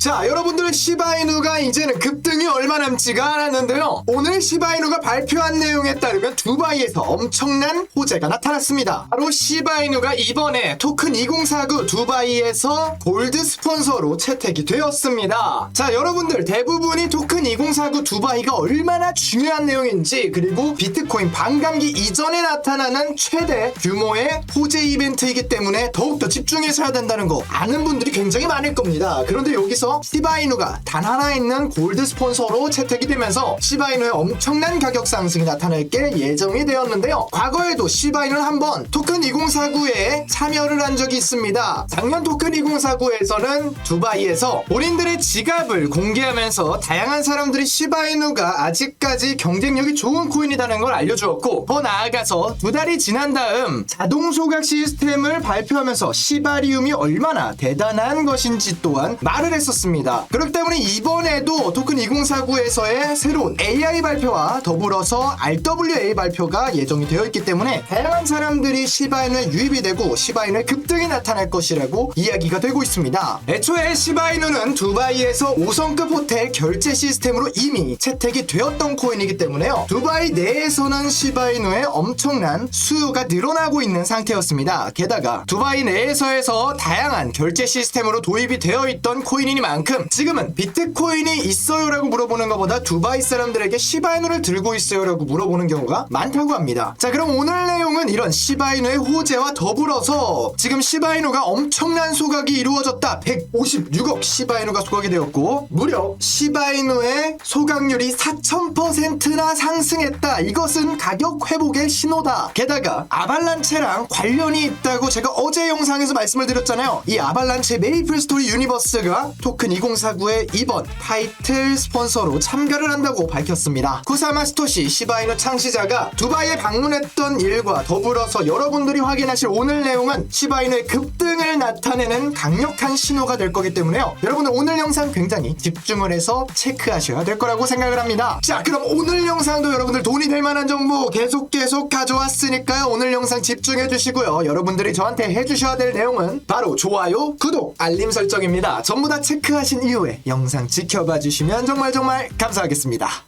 자, 여러분들 시바이누가 이제는 급등이 얼마 남지가 않았는데요. 오늘 시바이누가 발표한 내용에 따르면 두바이에서 엄청난 호재가 나타났습니다. 바로 시바이누가 이번에 토큰 2049 두바이에서 골드 스폰서로 채택이 되었습니다. 자, 여러분들 대부분이 토큰 2049 두바이가 얼마나 중요한 내용인지 그리고 비트코인 반감기 이전에 나타나는 최대 규모의 호재 이벤트이기 때문에 더욱더 집중해서 해야 된다는 거 아는 분들이 굉장히 많을 겁니다. 그런데 여기서 시바이누가 단 하나 있는 골드 스폰서로 채택이 되면서 시바이누의 엄청난 가격 상승이 나타날 게 예정이 되었는데요. 과거에도 시바이누는 한번 토큰 2049에 참여를 한 적이 있습니다. 작년 토큰 2049에서는 두바이에서 본인들의 지갑을 공개하면서 다양한 사람들이 시바이누가 아직까지 경쟁력이 좋은 코인이라는 걸 알려주었고 더 나아가서 두 달이 지난 다음 자동 소각 시스템을 발표하면서 시바리움이 얼마나 대단한 것인지 또한 말을 했었습니다. 그렇기 때문에 이번에도 토큰 2049에서의 새로운 AI 발표와 더불어서 RWA 발표가 예정이 되어 있기 때문에 다양한 사람들이 시바이누에 유입이 되고 시바이누의 급등이 나타날 것이라고 이야기가 되고 있습니다. 애초에 시바이누는 두바이에서 5성급 호텔 결제 시스템으로 이미 채택이 되었던 코인이기 때문에요. 두바이 내에서는 시바이누의 엄청난 수요가 늘어나고 있는 상태였습니다. 게다가 두바이 내에서에서 다양한 결제 시스템으로 도입이 되어 있던 코인이니 만큼 지금은 비트코인이 있어요라고 물어보는 것보다 두바이 사람들에게 시바이누를 들고 있어요라고 물어보는 경우가 많다고 합니다. 자 그럼 오늘 내용은 이런 시바이누의 호재와 더불어서 지금 시바이누가 엄청난 소각이 이루어졌다. 156억 시바이누가 소각이 되었고 무려 시바이누의 소각률이 4000%나 상승했다. 이것은 가격 회복의 신호다. 게다가 아발란체랑 관련이 있다고 제가 어제 영상에서 말씀을 드렸잖아요. 이 아발란체 메이플 스토리 유니버스가 토큰 2049의 이번 타이틀 스폰서로 참가를 한다고 밝혔습니다. 쿠사마 스토시 시바이누 창시자가 두바이에 방문했던 일과 더불어서 여러분들이 확인하실 오늘 내용은 시바이누의 급등을 나타내는 강력한 신호가 될 거기 때문에요. 여러분들 오늘 영상 굉장히 집중을 해서 체크하셔야 될 거라고 생각을 합니다. 자, 그럼 오늘 영상도 여러분들 돈이 될 만한 정보 계속 계속 가져왔으니까요. 오늘 영상 집중해 주시고요. 여러분들이 저한테 해주셔야 될 내용은 바로 좋아요, 구독, 알림 설정입니다. 전부 다 체크 하신 이후에 영상 지켜봐 주시면 정말 정말 감사하겠습니다.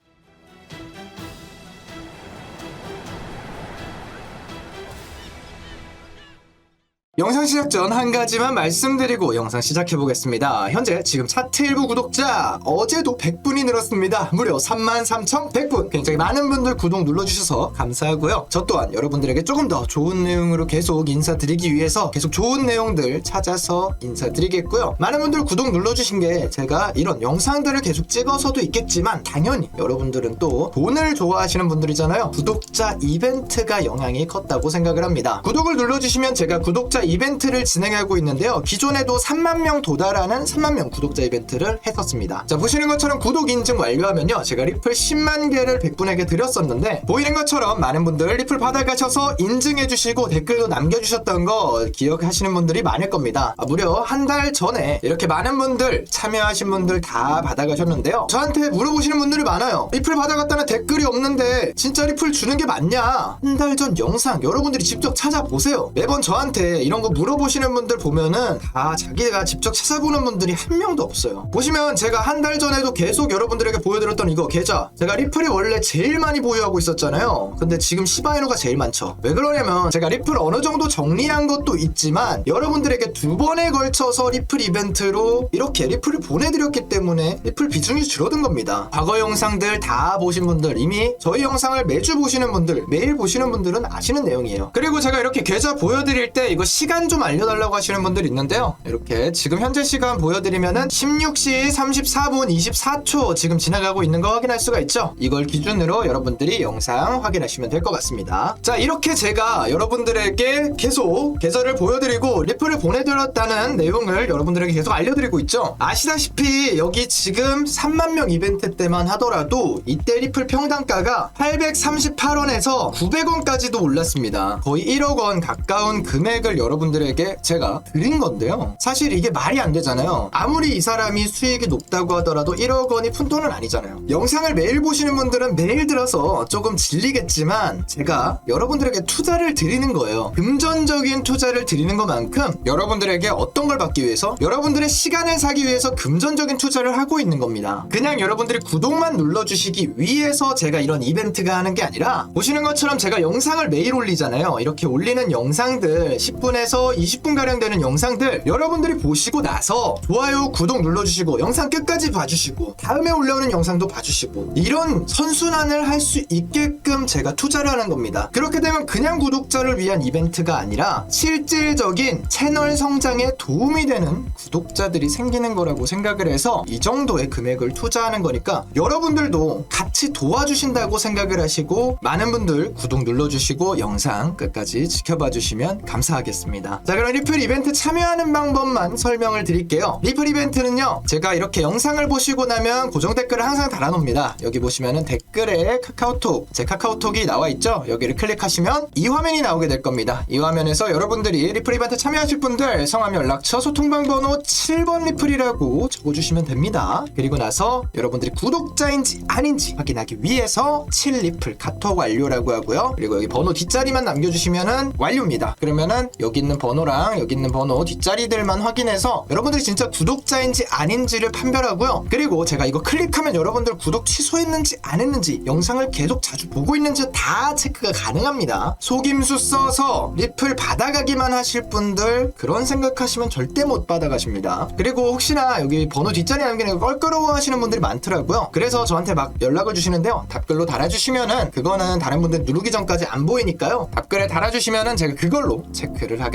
영상 시작 전 한 가지만 말씀드리고 영상 시작해 보겠습니다. 현재 지금 차트 일부 구독자 어제도 100분이 늘었습니다. 무려 33,100분. 굉장히 많은 분들 구독 눌러주셔서 감사하고요. 저 또한 여러분들에게 조금 더 좋은 내용으로 계속 인사드리기 위해서 계속 좋은 내용들 찾아서 인사드리겠고요. 많은 분들 구독 눌러주신 게 제가 이런 영상들을 계속 찍어서도 있겠지만 당연히 여러분들은 또 돈을 좋아하시는 분들이잖아요. 구독자 이벤트가 영향이 컸다고 생각을 합니다. 구독을 눌러주시면 제가 구독자 이벤트를 진행하고 있는데요. 기존에도 3만 명 도달하는 3만 명 구독자 이벤트를 했었습니다. 자, 보시는 것처럼 구독 인증 완료하면요. 제가 리플 10만 개를 100분에게 드렸었는데 보이는 것처럼 많은 분들 리플 받아가셔서 인증해 주시고 댓글도 남겨주셨던 거 기억하시는 분들이 많을 겁니다. 아, 무려 한 달 전에 이렇게 많은 분들 참여하신 분들 다 받아가셨는데요. 저한테 물어보시는 분들이 많아요. 리플 받아갔다는 댓글이 없는데 진짜 리플 주는 게 맞냐? 한 달 전 영상 여러분들이 직접 찾아보세요. 매번 저한테 이런 거 물어보시는 분들 보면은 다 자기가 직접 찾아보는 분들이 한 명도 없어요. 보시면 제가 한 달 전에도 계속 여러분들에게 보여드렸던 이거 계좌. 제가 리플이 원래 제일 많이 보유하고 있었잖아요. 근데 지금 시바이노가 제일 많죠. 왜 그러냐면 제가 리플 어느 정도 정리한 것도 있지만 여러분들에게 두 번에 걸쳐서 리플 이벤트로 이렇게 리플을 보내드렸기 때문에 리플 비중이 줄어든 겁니다. 과거 영상들 다 보신 분들 이미 저희 영상을 매주 보시는 분들 매일 보시는 분들은 아시는 내용이에요. 그리고 제가 이렇게 계좌 보여드릴 때 이거 시간 좀 알려달라고 하시는 분들 있는데요. 이렇게 지금 현재 시간 보여드리면은 16시 34분 24초 지금 지나가고 있는 거 확인할 수가 있죠. 이걸 기준으로 여러분들이 영상 확인하시면 될 것 같습니다. 자 이렇게 제가 여러분들에게 계속 계좌를 보여드리고 리플을 보내드렸다는 내용을 여러분들에게 계속 알려드리고 있죠. 아시다시피 여기 지금 3만 명 이벤트 때만 하더라도 이때 리플 평단가가 838원에서 900원까지도 올랐습니다. 거의 1억 원 가까운 금액을 여러분들에게 제가 드린 건데요. 사실 이게 말이 안 되잖아요. 아무리 이 사람이 수익이 높다고 하더라도 1억 원이 푼 돈은 아니잖아요. 영상을 매일 보시는 분들은 매일 들어서 조금 질리겠지만 제가 여러분들에게 투자를 드리는 거예요. 금전적인 투자를 드리는 것만큼 여러분들에게 어떤 걸 받기 위해서 여러분들의 시간을 사기 위해서 금전적인 투자를 하고 있는 겁니다. 그냥 여러분들이 구독만 눌러주시기 위해서 제가 이런 이벤트가 하는 게 아니라 보시는 것처럼 제가 영상을 매일 올리잖아요. 이렇게 올리는 영상들 10분에 서 20분 가량 되는 영상들 여러분들이 보시고 나서 좋아요, 구독 눌러주시고 영상 끝까지 봐주시고 다음에 올라오는 영상도 봐주시고 이런 선순환을 할 수 있게끔 제가 투자를 하는 겁니다. 그렇게 되면 그냥 구독자를 위한 이벤트가 아니라 실질적인 채널 성장에 도움이 되는 구독자들이 생기는 거라고 생각을 해서 이 정도의 금액을 투자하는 거니까 여러분들도 같이 도와주신다고 생각을 하시고 많은 분들 구독 눌러주시고 영상 끝까지 지켜봐 주시면 감사하겠습니다. 자 그럼 리플 이벤트 참여하는 방법만 설명을 드릴게요. 리플 이벤트는요 제가 이렇게 영상을 보시고 나면 고정 댓글을 항상 달아놓습니다. 여기 보시면은 댓글에 카카오톡 제 카카오톡이 나와 있죠. 여기를 클릭하시면 이 화면이 나오게 될 겁니다. 이 화면에서 여러분들이 리플 이벤트 참여하실 분들 성함 연락처 소통방 번호 7번 리플이라고 적어주시면 됩니다. 그리고 나서 여러분들이 구독자인지 아닌지 확인하기 위해서 7리플 카톡 완료라고 하고요. 그리고 여기 번호 뒷자리만 남겨주시면은 완료입니다. 그러면은 여기 있는 번호랑 여기 있는 번호 뒷자리들만 확인해서 여러분들이 진짜 구독자인지 아닌지를 판별하고요. 그리고 제가 이거 클릭하면 여러분들 구독 취소했는지 안 했는지 영상을 계속 자주 보고 있는지 다 체크가 가능합니다. 속임수 써서 리플 받아가기만 하실 분들 그런 생각하시면 절대 못 받아가십니다. 그리고 혹시나 여기 번호 뒷자리 남기는 거 껄끄러워 하시는 분들이 많더라고요. 그래서 저한테 막 연락을 주시는데요. 답글로 달아주시면은 그거는 다른 분들 누르기 전까지 안 보이니까요. 답글에 달아주시면은 제가 그걸로 체크를 하겠습니다.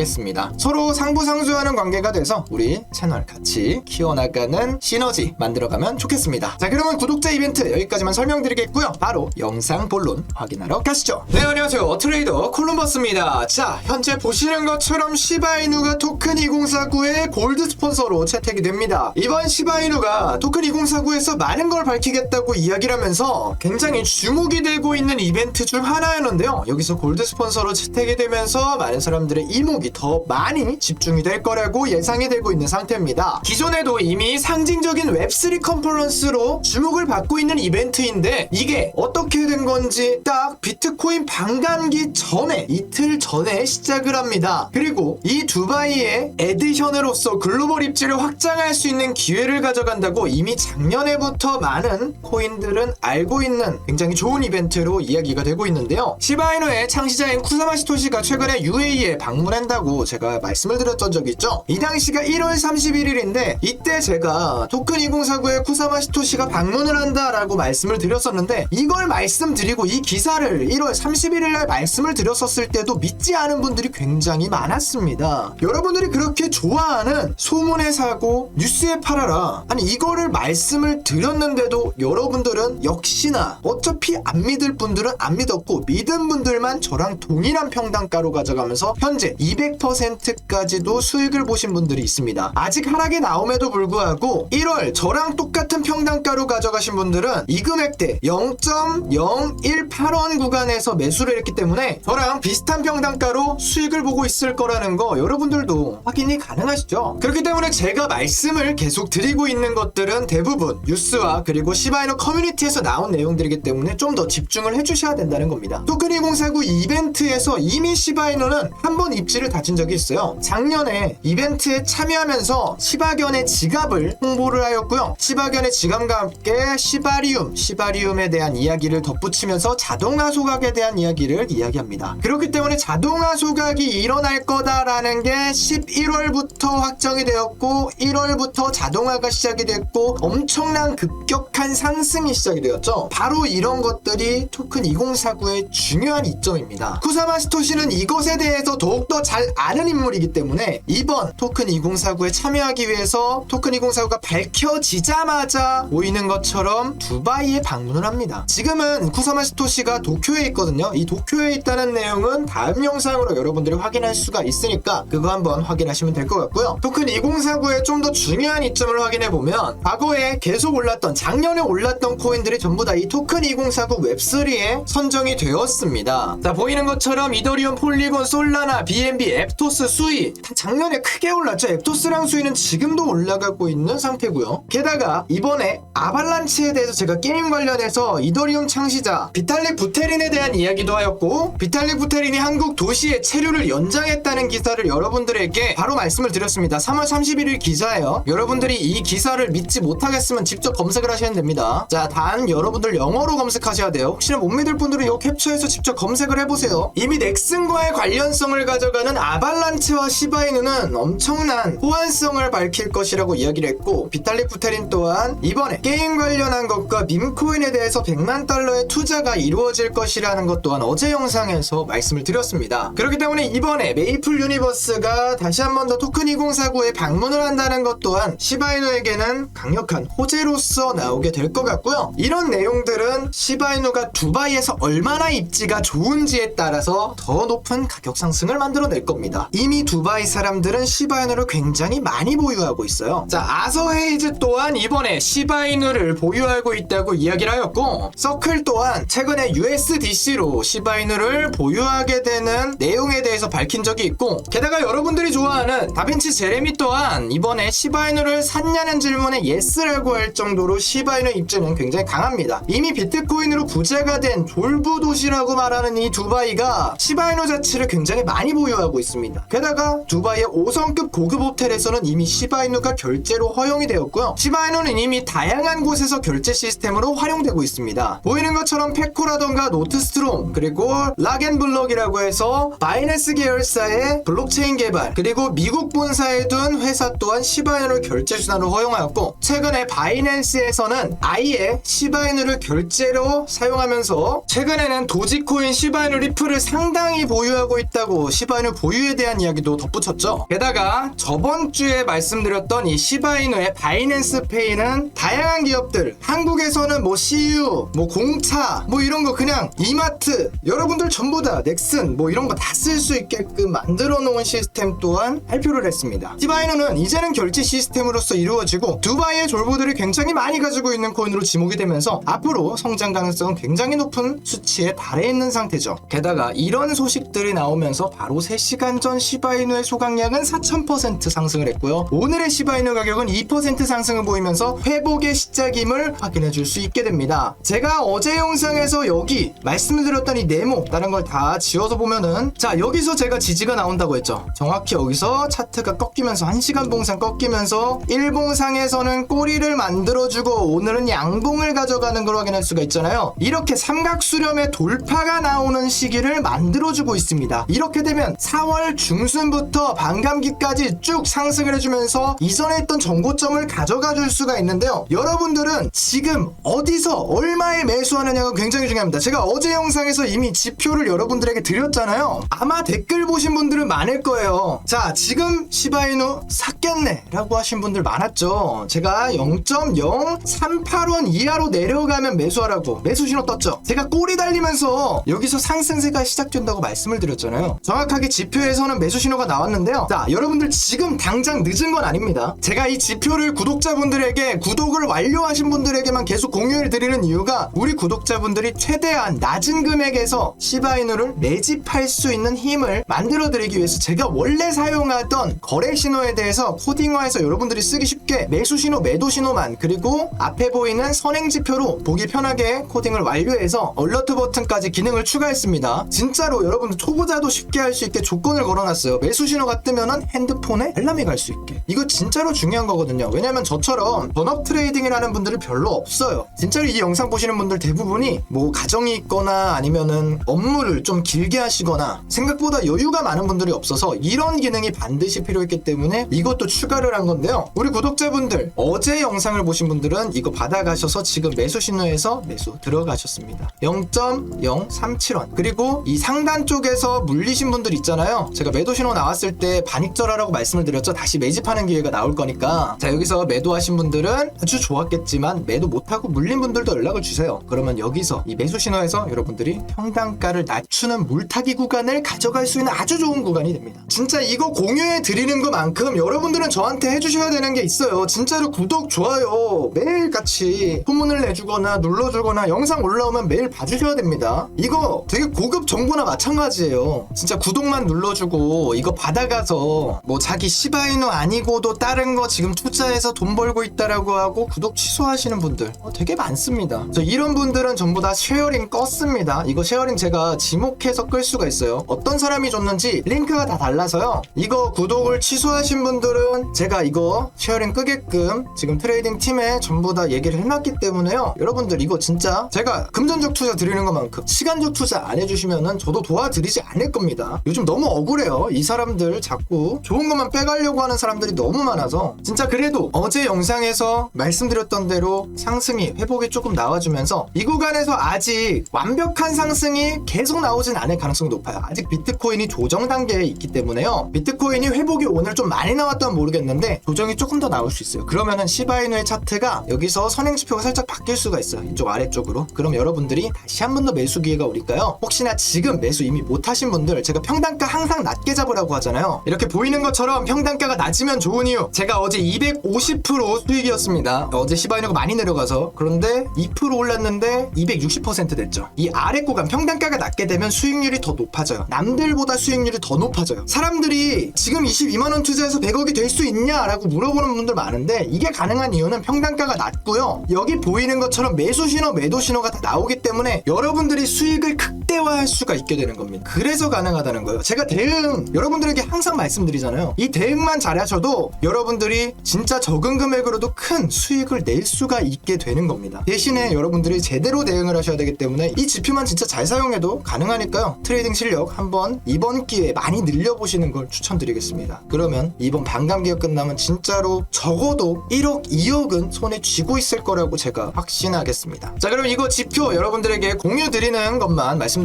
서로 상부상조하는 관계가 돼서 우리 채널 같이 키워나가는 시너지 만들어가면 좋겠습니다. 자 그러면 구독자 이벤트 여기까지만 설명드리겠고요. 바로 영상 본론 확인하러 가시죠. 네 안녕하세요 트레이더 콜럼버스입니다. 자 현재 보시는 것처럼 시바이누가 토큰 2049의 골드 스폰서로 채택이 됩니다. 이번 시바이누가 토큰 2049에서 많은 걸 밝히겠다고 이야기를 하면서 굉장히 주목이 되고 있는 이벤트 중 하나였는데요. 여기서 골드 스폰서로 채택이 되면서 많은 사람들의 이목이 더 많이 집중이 될 거라고 예상이 되고 있는 상태입니다. 기존에도 이미 상징적인 웹3 컨퍼런스로 주목을 받고 있는 이벤트인데 이게 어떻게 된 건지 딱 비트코인 반감기 전에 이틀 전에 시작을 합니다. 그리고 이 두바이의 에디션으로서 글로벌 입지를 확장할 수 있는 기회를 가져간다고 이미 작년에부터 많은 코인들은 알고 있는 굉장히 좋은 이벤트로 이야기가 되고 있는데요. 시바이노의 창시자인 쿠사마시토시가 최근에 UAE에 방문한 다고 제가 말씀을 드렸던 적이 있죠. 이 당시가 1월 31일인데 이때 제가 토큰 2049에 쿠사마 시토시가 방문을 한다라고 말씀을 드렸었는데 이걸 말씀드리고 이 기사를 1월 31일 날 말씀을 드렸었을 때도 믿지 않은 분들이 굉장히 많았습니다. 여러분들이 그렇게 좋아하는 소문에 사고 뉴스에 팔아라. 아니 이거를 말씀을 드렸는데도 여러분들은 역시나 어차피 안 믿을 분들은 안 믿었고 믿은 분들만 저랑 동일한 평단가로 가져가면서 현재 200%까지도 수익을 보신 분들이 있습니다. 아직 하락이 나옴에도 불구하고 1월 저랑 똑같은 평단가로 가져가신 분들은 이 금액대 0.018원 구간에서 매수를 했기 때문에 저랑 비슷한 평단가로 수익을 보고 있을 거라는 거 여러분들도 확인이 가능하시죠? 그렇기 때문에 제가 말씀을 계속 드리고 있는 것들은 대부분 뉴스와 그리고 시바이노 커뮤니티에서 나온 내용들이기 때문에 좀 더 집중을 해주셔야 된다는 겁니다. 토큰 2049 이벤트에서 이미 시바이노는 한 번 입지를 다진 적이 있어요. 작년에 이벤트에 참여하면서 시바견의 지갑을 홍보를 하였고요. 시바견의 지갑과 함께 시바리움, 시바리움에 대한 이야기를 덧붙이면서 자동화 소각에 대한 이야기를 이야기합니다. 그렇기 때문에 자동화 소각이 일어날 거다라는 게 11월부터 확정이 되었고 1월부터 자동화가 시작이 됐고 엄청난 급격한 상승이 시작이 되었죠. 바로 이런 것들이 토큰 2049의 중요한 이점입니다. 쿠사마스토시는 이것에 대해서 더욱더 잘 아는 인물이기 때문에 이번 토큰 2049에 참여하기 위해서 토큰 2049가 밝혀지자마자 보이는 것처럼 두바이에 방문을 합니다. 지금은 쿠사마스토시가 도쿄에 있거든요. 이 도쿄에 있다는 내용은 다음 영상으로 여러분들이 확인할 수가 있으니까 그거 한번 확인하시면 될 것 같고요. 토큰 2049의 좀 더 중요한 이점을 확인해 보면 과거에 계속 올랐던 작년에 올랐던 코인들이 전부 다 이 토큰 2049 웹3에 선정이 되었습니다. 자 보이는 것처럼 이더리움, 폴리곤, 솔라나, BNB 대비 앱토스 수위 작년에 크게 올랐죠. 앱토스랑 수위는 지금도 올라가고 있는 상태고요. 게다가 이번에 아발란치에 대해서 제가 게임 관련해서 이더리움 창시자 비탈릭 부테린에 대한 이야기도 하였고 비탈릭 부테린이 한국 도시의 체류를 연장했다는 기사를 여러분들에게 바로 말씀을 드렸습니다. 3월 31일 기사예요. 여러분들이 이 기사를 믿지 못하겠으면 직접 검색을 하시면 됩니다. 자, 단 여러분들 영어로 검색하셔야 돼요. 혹시나 못 믿을 분들은 이 캡처해서 직접 검색을 해보세요. 이미 넥슨과의 관련성을 가져가는 아발란체와 시바이누는 엄청난 호환성을 밝힐 것이라고 이야기를 했고 비탈릭 부테린 또한 이번에 게임 관련한 것과 밈코인에 대해서 100만 달러의 투자가 이루어질 것이라는 것 또한 어제 영상에서 말씀을 드렸습니다. 그렇기 때문에 이번에 메이플 유니버스가 다시 한 번 더 토큰 2049에 방문을 한다는 것 또한 시바이누에게는 강력한 호재로서 나오게 될 것 같고요. 이런 내용들은 시바이누가 두바이에서 얼마나 입지가 좋은지에 따라서 더 높은 가격 상승을 만들어낼 겁니다. 이미 두바이 사람들은 시바이누를 굉장히 많이 보유하고 있어요. 자, 아서 헤이즈 또한 이번에 시바이누를 보유하고 있다고 이야기를 하였고, 서클 또한 최근에 USDC로 시바이누를 보유하게 되는 내용에 대해서 밝힌 적이 있고, 게다가 여러분들이 좋아하는 다빈치 제레미 또한 이번에 시바이누를 샀냐는 질문에 예스라고 할 정도로 시바이누 입지는 굉장히 강합니다. 이미 비트코인으로 부자가 된 졸부 도시라고 말하는 이 두바이가 시바이누 자체를 굉장히 많이 보유하고 있습니다. 게다가 두바이의 5성급 고급 호텔에서는 이미 시바이누가 결제로 허용이 되었고요. 시바이누는 이미 다양한 곳에서 결제 시스템으로 활용되고 있습니다. 보이는 것처럼 페코라던가 노트스트롬 그리고 락앤블럭이라고 해서 바이낸스 계열사의 블록체인 개발 그리고 미국 본사에 둔 회사 또한 시바이누를 결제 수단으로 허용하였고 최근에 바이낸스에서는 아예 시바이누를 결제로 사용하면서 최근에는 도지코인 시바이누 리플을 상당히 보유하고 있다고 시바이누 보유에 대한 이야기도 덧붙였죠. 게다가 저번 주에 말씀드렸던 이 시바이누의 바이낸스 페이는 다양한 기업들 한국에서는 뭐 CU, 뭐 공차, 뭐 이런 거 그냥 이마트 여러분들 전부 다 넥슨 뭐 이런 거 다 쓸 수 있게끔 만들어 놓은 시스템 또한 발표를 했습니다. 시바이누는 이제는 결제 시스템으로서 이루어지고 두바이의 졸부들이 굉장히 많이 가지고 있는 코인으로 지목이 되면서 앞으로 성장 가능성은 굉장히 높은 수치에 달해 있는 상태죠. 게다가 이런 소식들이 나오면서 바로 3시 간 전 시바이누의 소각량은 4000% 상승을 했고요. 오늘의 시바이누 가격은 2% 상승을 보이면서 회복의 시작임을 확인해 줄 수 있게 됩니다. 제가 어제 영상에서 여기 말씀을 드렸던 이 네모 다른 걸 다 지워서 보면은 자 여기서 제가 지지가 나온다고 했죠. 정확히 여기서 차트가 꺾이면서 1시간 봉상 꺾이면서 1봉상에서는 꼬리를 만들어주고 오늘은 양봉을 가져가는 걸 확인할 수가 있잖아요. 이렇게 삼각수렴의 돌파가 나오는 시기를 만들어주고 있습니다. 이렇게 되면 4월 중순부터 반감기까지 쭉 상승을 해주면서 이전에 있던 정고점을 가져가 줄 수가 있는데요. 여러분들은 지금 어디서 얼마에 매수하느냐가 굉장히 중요합니다. 제가 어제 영상에서 이미 지표를 여러분들에게 드렸잖아요. 아마 댓글 보신 분들은 많을 거예요. 자, 지금 시바이누 샀겠네 라고 하신 분들 많았죠. 제가 0.038원 이하로 내려가면 매수하라고 매수 신호 떴죠. 제가 꼬리 달리면서 여기서 상승세가 시작된다고 말씀을 드렸잖아요. 정확하게 지 표에서는 매수 신호가 나왔는데요. 자, 여러분들 지금 당장 늦은 건 아닙니다. 제가 이 지표를 구독자분들에게 구독을 완료하신 분들에게만 계속 공유를 드리는 이유가 우리 구독자분들이 최대한 낮은 금액에서 시바이누를 매집할 수 있는 힘을 만들어 드리기 위해서 제가 원래 사용하던 거래 신호에 대해서 코딩화해서 여러분들이 쓰기 쉽게 매수 신호, 매도 신호만 그리고 앞에 보이는 선행 지표로 보기 편하게 코딩을 완료해서 얼러트 버튼까지 기능을 추가했습니다. 진짜로 여러분들 초보자도 쉽게 할 수 있게 조건을 걸어놨어요. 매수 신호가 뜨면은 핸드폰에 알람이 갈 수 있게. 이거 진짜로 중요한 거거든요. 왜냐면 저처럼 전업 트레이딩이라는 분들이 별로 없어요. 진짜로 이 영상 보시는 분들 대부분이 뭐 가정이 있거나 아니면은 업무를 좀 길게 하시거나 생각보다 여유가 많은 분들이 없어서 이런 기능이 반드시 필요했기 때문에 이것도 추가를 한 건데요. 우리 구독자분들 어제 영상을 보신 분들은 이거 받아가셔서 지금 매수 신호에서 매수 들어가셨습니다. 0.037원 그리고 이 상단 쪽에서 물리신 분들 있잖아요. 제가 매도 신호 나왔을 때 반익절하라고 말씀을 드렸죠. 다시 매집하는 기회가 나올 거니까 자 여기서 매도하신 분들은 아주 좋았겠지만 매도 못하고 물린 분들도 연락을 주세요. 그러면 여기서 이 매수 신호에서 여러분들이 평단가를 낮추는 물타기 구간을 가져갈 수 있는 아주 좋은 구간이 됩니다. 진짜 이거 공유해 드리는 것만큼 여러분들은 저한테 해주셔야 되는 게 있어요. 진짜로 구독, 좋아요 매일 같이 소문을 내주거나 눌러주거나 영상 올라오면 매일 봐주셔야 됩니다. 이거 되게 고급 정보나 마찬가지예요. 진짜 구독만 눌러 눌러주고 이거 받아가서 뭐 자기 시바이누 아니고도 다른 거 지금 투자해서 돈 벌고 있다라고 하고 구독 취소하시는 분들 어, 되게 많습니다. 저 이런 분들은 전부 다 쉐어링 껐습니다. 이거 쉐어링 제가 지목해서 끌 수가 있어요. 어떤 사람이 줬는지 링크가 다 달라서요. 이거 구독을 취소하신 분들은 제가 이거 쉐어링 끄게끔 지금 트레이딩 팀에 전부 다 얘기를 해놨기 때문에요. 여러분들 이거 진짜 제가 금전적 투자 드리는 것만큼 시간적 투자 안 해주시면은 저도 도와드리지 않을 겁니다. 요즘 너무 억울해요. 이 사람들 자꾸 좋은 것만 빼가려고 하는 사람들이 너무 많아서 진짜 그래도 어제 영상에서 말씀드렸던 대로 상승이 회복이 조금 나와주면서 이 구간에서 아직 완벽한 상승이 계속 나오진 않을 가능성이 높아요. 아직 비트코인이 조정 단계에 있기 때문에요. 비트코인이 회복이 오늘 좀 많이 나왔다면 모르겠는데 조정이 조금 더 나올 수 있어요. 그러면은 시바이누의 차트가 여기서 선행지표가 살짝 바뀔 수가 있어요. 이쪽 아래쪽으로. 그럼 여러분들이 다시 한 번 더 매수 기회가 오니까요. 혹시나 지금 매수 이미 못하신 분들 제가 평단가 항상 낮게 잡으라고 하잖아요. 이렇게 보이는 것처럼 평단가가 낮으면 좋은 이유. 제가 어제 250% 수익이었습니다. 어제 시바이누가 많이 내려가서 그런데 2% 올랐는데 260% 됐죠. 이 아래 구간 평단가가 낮게 되면 수익률이 더 높아져요. 남들보다 수익률이 더 높아져요. 사람들이 지금 22만 원 투자해서 100억이 될 수 있냐 라고 물어보는 분들 많은데 이게 가능한 이유는 평단가가 낮고요. 여기 보이는 것처럼 매수 신호, 매도 신호가 다 나오기 때문에 여러분들이 수익을 극 대화할 수가 있게 되는 겁니다. 그래서 가능하다는 거예요. 제가 대응 여러분들에게 항상 말씀드리잖아요. 이 대응만 잘하셔도 여러분들이 진짜 적은 금액으로도 큰 수익을 낼 수가 있게 되는 겁니다. 대신에 여러분들이 제대로 대응을 하셔야 되기 때문에 이 지표만 진짜 잘 사용해도 가능하니까요. 트레이딩 실력 한번 이번 기회에 많이 늘려보시는 걸 추천드리겠습니다. 그러면 이번 반감 기업 끝나면 진짜로 적어도 1억, 2억은 손에 쥐고 있을 거라고 제가 확신하겠습니다. 자, 그럼 이거 지표 여러분들에게 공유 드리는 것만 말씀드릴게요.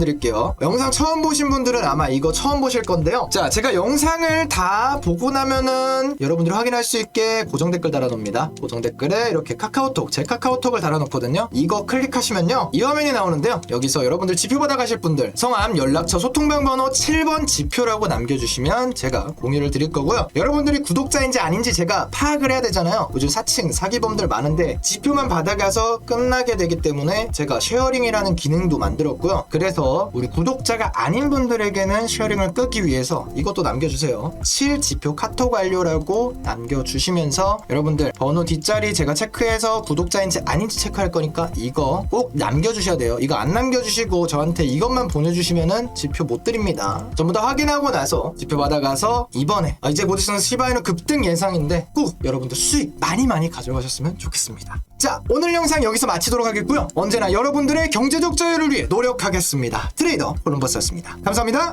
영상 처음 보신 분들은 아마 이거 처음 보실 건데요. 자, 제가 영상을 다 보고 나면은 여러분들이 확인할 수 있게 고정 댓글 달아놓습니다. 고정 댓글에 이렇게 카카오톡, 제 카카오톡을 달아놓거든요. 이거 클릭하시면요. 이 화면이 나오는데요. 여기서 여러분들 지표 받아가실 분들 성함, 연락처, 소통방 번호 7번 지표라고 남겨주시면 제가 공유를 드릴 거고요. 여러분들이 구독자인지 아닌지 제가 파악을 해야 되잖아요. 요즘 사칭, 사기범들 많은데 지표만 받아가서 끝나게 되기 때문에 제가 쉐어링이라는 기능도 만들었고요. 그래서 우리 구독자가 아닌 분들에게는 쉐어링을 끄기 위해서 이것도 남겨주세요. 실지표 카톡 완료라고 남겨주시면서 여러분들 번호 뒷자리 제가 체크해서 구독자인지 아닌지 체크할 거니까 이거 꼭 남겨주셔야 돼요. 이거 안 남겨주시고 저한테 이것만 보내주시면은 지표 못 드립니다. 전부 다 확인하고 나서 지표 받아가서 이번에 아, 이제 곧 있으면 시바이는 급등 예상인데 꼭 여러분들 수익 많이 많이 가져가셨으면 좋겠습니다. 자 오늘 영상 여기서 마치도록 하겠고요. 언제나 여러분들의 경제적 자유를 위해 노력하겠습니다. 트레이더 콜럼버스였습니다. 감사합니다.